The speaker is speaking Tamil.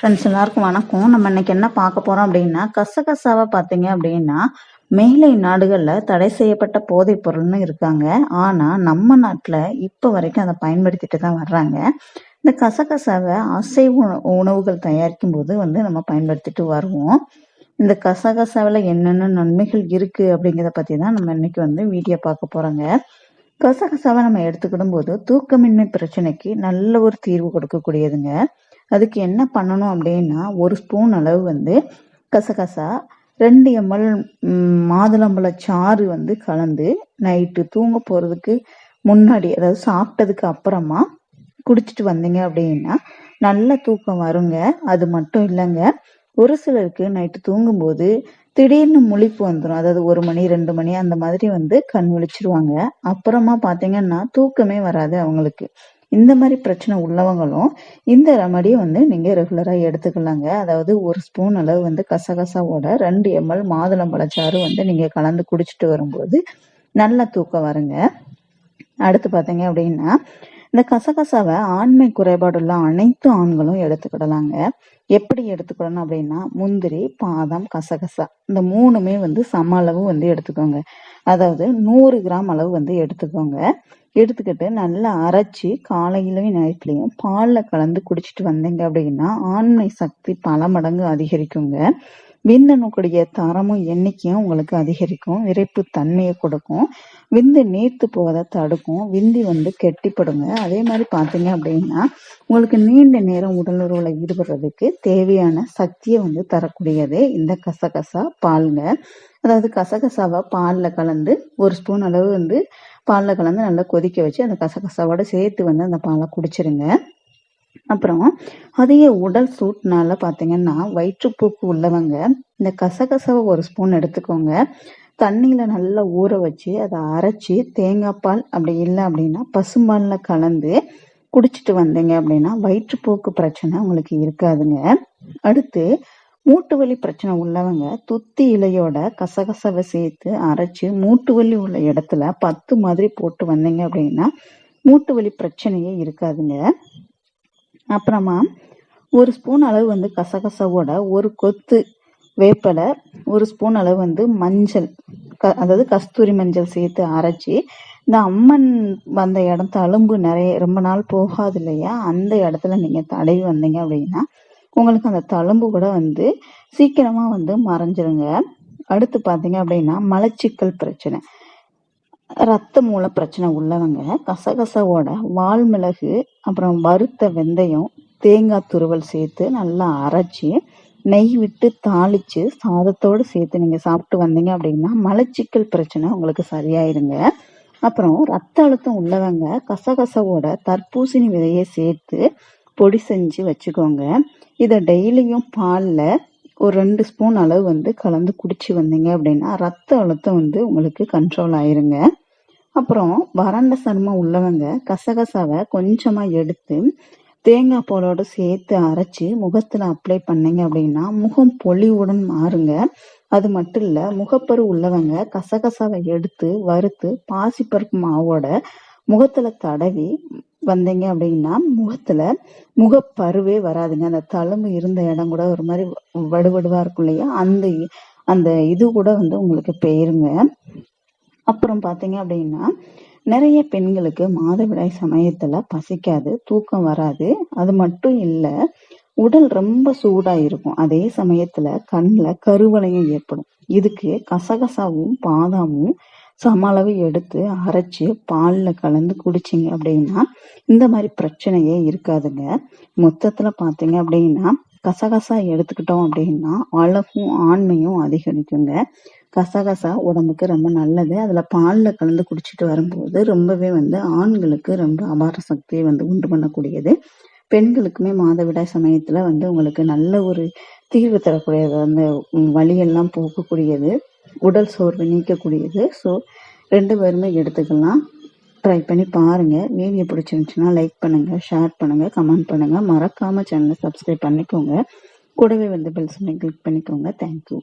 ஃப்ரெண்ட்ஸ் எல்லாருக்கும் வணக்கம். நம்ம இன்னைக்கு என்ன பார்க்க போறோம் அப்படின்னா கசகசாவை பார்த்தீங்க அப்படின்னா மேலை நாடுகளில் தடை செய்யப்பட்ட போதைப் பொருள்னு இருக்காங்க. ஆனால் நம்ம நாட்டில் இப்போ வரைக்கும் அதை பயன்படுத்திட்டு தான் வர்றாங்க. இந்த கசகசாவை அசைவ உணவுகள் தயாரிக்கும் போது வந்து நம்ம பயன்படுத்திட்டு வருவோம். இந்த கசகசாவில் என்னென்ன நன்மைகள் இருக்கு அப்படிங்கிறத பற்றி தான் நம்ம இன்னைக்கு வந்து வீடியோ பார்க்க போறோங்க. கசகசாவை நம்ம எடுத்துக்கிடும் போது தூக்கமின்மை பிரச்சனைக்கு நல்ல ஒரு தீர்வு கொடுக்கக்கூடியதுங்க. அதுக்கு என்ன பண்ணணும் அப்படின்னா ஒரு ஸ்பூன் அளவு வந்து கசகசா ரெண்டு எம்எல் மாதுளம்பழ சாறு வந்து கலந்து நைட்டு தூங்க போகிறதுக்கு முன்னாடி அதாவது சாப்பிட்டதுக்கு அப்புறமா குடிச்சிட்டு வந்தீங்க அப்படின்னா நல்ல தூக்கம் வருங்க. அது மட்டும் இல்லைங்க. ஒரு சிலருக்கு நைட்டு தூங்கும்போது திடீர்னு முழிப்பு வந்துடும் அதாவது ஒரு மணி ரெண்டு மணி அந்த மாதிரி வந்து கண் விழிச்சிருவாங்க. அப்புறமா பார்த்தீங்கன்னா தூக்கமே வராது அவங்களுக்கு. இந்த மாதிரி பிரச்சனை உள்ளவங்களும் இந்த ரெமடியை வந்து நீங்க ரெகுலரா எடுத்துக்கலாங்க. அதாவது ஒரு ஸ்பூன் அளவு வந்து கசகசாவோட ரெண்டு எம்எல் மாதுளம்பழச்சாறு வந்து நீங்க கலந்து குடிச்சிட்டு வரும்போது நல்ல தூக்கம் வருங்க. அடுத்து பார்த்தீங்க அப்படின்னா இந்த கசகசாவை ஆண்மை குறைபாடுள்ள அனைத்து ஆண்களும் எடுத்துக்கிடலாங்க. எப்படி எடுத்துக்கிடணும் அப்படின்னா முந்திரி பாதாம் கசகசா இந்த மூணுமே வந்து சம அளவு வந்து எடுத்துக்கோங்க. அதாவது நூறு கிராம் அளவு வந்து எடுத்துக்கோங்க. எடுத்துக்கிட்டு நல்லா அரைச்சி காலையிலையும் நைட்லையும் பாலில் கலந்து குடிச்சிட்டு வந்தீங்க அப்படின்னா ஆண்மை சக்தி பல மடங்கு அதிகரிக்குங்க. விந்தணுக்குடைய தரமும் எண்ணிக்கையும் உங்களுக்கு அதிகரிக்கும். விரைப்பு தன்மையை கொடுக்கும். விந்து நீர்த்து போவதை தடுக்கும். விந்தி வந்து கெட்டிப்படுங்க. அதே மாதிரி பார்த்தீங்க அப்படின்னா உங்களுக்கு நீண்ட நேரம் உடல் உறவுல ஈடுபடுறதுக்கு தேவையான சக்தியை வந்து தரக்கூடியது இந்த கசகசா பாலுங்க. அதாவது கசகசாவை பாலில் கலந்து ஒரு ஸ்பூன் அளவு வந்து பாலில் கலந்து நல்லா கொதிக்க வச்சு அந்த கசகசாவோட சேர்த்து வந்து அந்த பாலை குடிச்சிருங்க. அப்புறம் அதிக உடல் சூட்னால பார்த்தீங்கன்னா வயிற்றுப்போக்கு உள்ளவங்க இந்த கசகசவை ஒரு ஸ்பூன் எடுத்துக்கோங்க. தண்ணியில் நல்லா ஊற வச்சு அதை அரைச்சி தேங்காய் பால் அப்படி இல்லை அப்படின்னா பசும்பாலில் கலந்து குடிச்சிட்டு வந்தீங்க அப்படின்னா வயிற்றுப்போக்கு பிரச்சனை உங்களுக்கு இருக்காதுங்க. அடுத்து மூட்டு வலி பிரச்சனை உள்ளவங்க துத்தி இலையோட கசகசவை சேர்த்து அரைச்சு மூட்டு வலி உள்ள இடத்துல பத்து மாதிரி போட்டு வந்தீங்க அப்படின்னா மூட்டு வலி பிரச்சனையே இருக்காதுங்க. அப்புறமா ஒரு ஸ்பூன் அளவு வந்து கசகசவோட ஒரு கொத்து வேப்பலை ஒரு ஸ்பூன் அளவு வந்து மஞ்சள் க அதாவது கஸ்தூரி மஞ்சள் சேர்த்து அரைச்சி இந்த அம்மன் வந்த இடத்த அலும்பு நிறைய ரொம்ப நாள் போகாது இல்லையா? அந்த இடத்துல நீங்கள் தடவி வந்தீங்க அப்படின்னா உங்களுக்கு அந்த தழும்பு கூட வந்து சீக்கிரமா வந்து மறைஞ்சிருங்க. அடுத்து பார்த்தீங்க அப்படின்னா மலச்சிக்கல் பிரச்சனை. ரத்த மூல பிரச்சனை உள்ளவங்க கசகசவோட வால் மிளகு அப்புறம் வறுத்த வெந்தயம் தேங்காய் துருவல் சேர்த்து நல்லா அரைச்சி நெய் விட்டு தாளிச்சு சாதத்தோடு சேர்த்து நீங்கள் சாப்பிட்டு வந்தீங்க அப்படின்னா மலச்சிக்கல் பிரச்சனை உங்களுக்கு சரியாயிருங்க. அப்புறம் ரத்த அழுத்தம் உள்ளவங்க கசகசவோட தர்பூசணி விதையை சேர்த்து பொடி செஞ்சு வச்சுக்கோங்க. இதை டெய்லியும் பாலில் ஒரு ரெண்டு ஸ்பூன் அளவு வந்து கலந்து குடிச்சு வந்தீங்க அப்படின்னா ரத்த அழுத்தம் வந்து உங்களுக்கு கண்ட்ரோல் ஆயிருங்க. அப்புறம் வறண்ட சருமம் உள்ளவங்க கசகசாவை கொஞ்சமாக எடுத்து தேங்காய் பாலோடு சேர்த்து அரைச்சி முகத்தில் அப்ளை பண்ணீங்க அப்படின்னா முகம் பொலிவுடன் மாறுங்க. அது மட்டும் இல்லை முகப்பரு உள்ளவங்க கசகசாவை எடுத்து வறுத்து பாசிப்பருப்பு மாவோட முகத்தில் தடவி வந்தீங்க அப்படின்னா முகத்துல முகப்பருவே வராதுங்க. அந்த தழும்பு இருந்த இடம் கூட ஒரு மாதிரி வடுவடுவா இருக்கும் இல்லையா? அந்த அந்த இது கூட வந்து உங்களுக்கு பெயருங்க. அப்புறம் பாத்தீங்க அப்படின்னா நிறைய பெண்களுக்கு மாதவிடாய் சமயத்துல பசிக்காது தூக்கம் வராது. அது மட்டும் இல்ல உடல் ரொம்ப சூடா இருக்கும் அதே சமயத்துல கண்ணுல கருவளையம் ஏற்படும். இதுக்கு கசகசாவும் பாதாமும் சம அளவு எடுத்து அரைச்சி பாலில் கலந்து குடிச்சிங்க அப்படின்னா இந்த மாதிரி பிரச்சனையே இருக்காதுங்க. மொத்தத்தில் பார்த்தீங்க அப்படின்னா கசகசா எடுத்துக்கிட்டோம் அப்படின்னா அழகும் ஆண்மையும் அதிகரிக்குங்க. கசகசா உடம்புக்கு ரொம்ப நல்லது. அதில் பாலில் கலந்து குடிச்சிட்டு வரும்போது ரொம்பவே வந்து ஆண்களுக்கு ரொம்ப அபார சக்தியை வந்து உண்டு பண்ணக்கூடியது. பெண்களுக்குமே மாதவிடாய் சமயத்தில் வந்து உங்களுக்கு நல்ல ஒரு தீர்வு தரக்கூடியது அந்த வழியெல்லாம் போகக்கூடியது. போக்கக்கூடியது உடல் சோர்வு நீக்கக்கூடியது. ஸோ ரெண்டு பேருமே எடுத்துக்கலாம். ட்ரை பண்ணி பாருங்கள் வீடியோ பிடிச்சிருந்துச்சுன்னா லைக் பண்ணுங்கள் ஷேர் பண்ணுங்கள் கமெண்ட் பண்ணுங்கள் மறக்காமல் சேனலை சப்ஸ்கிரைப் பண்ணிக்கோங்க. கூடவே வந்து பெல் சிம்லை கிளிக் பண்ணிக்கோங்க. Thank you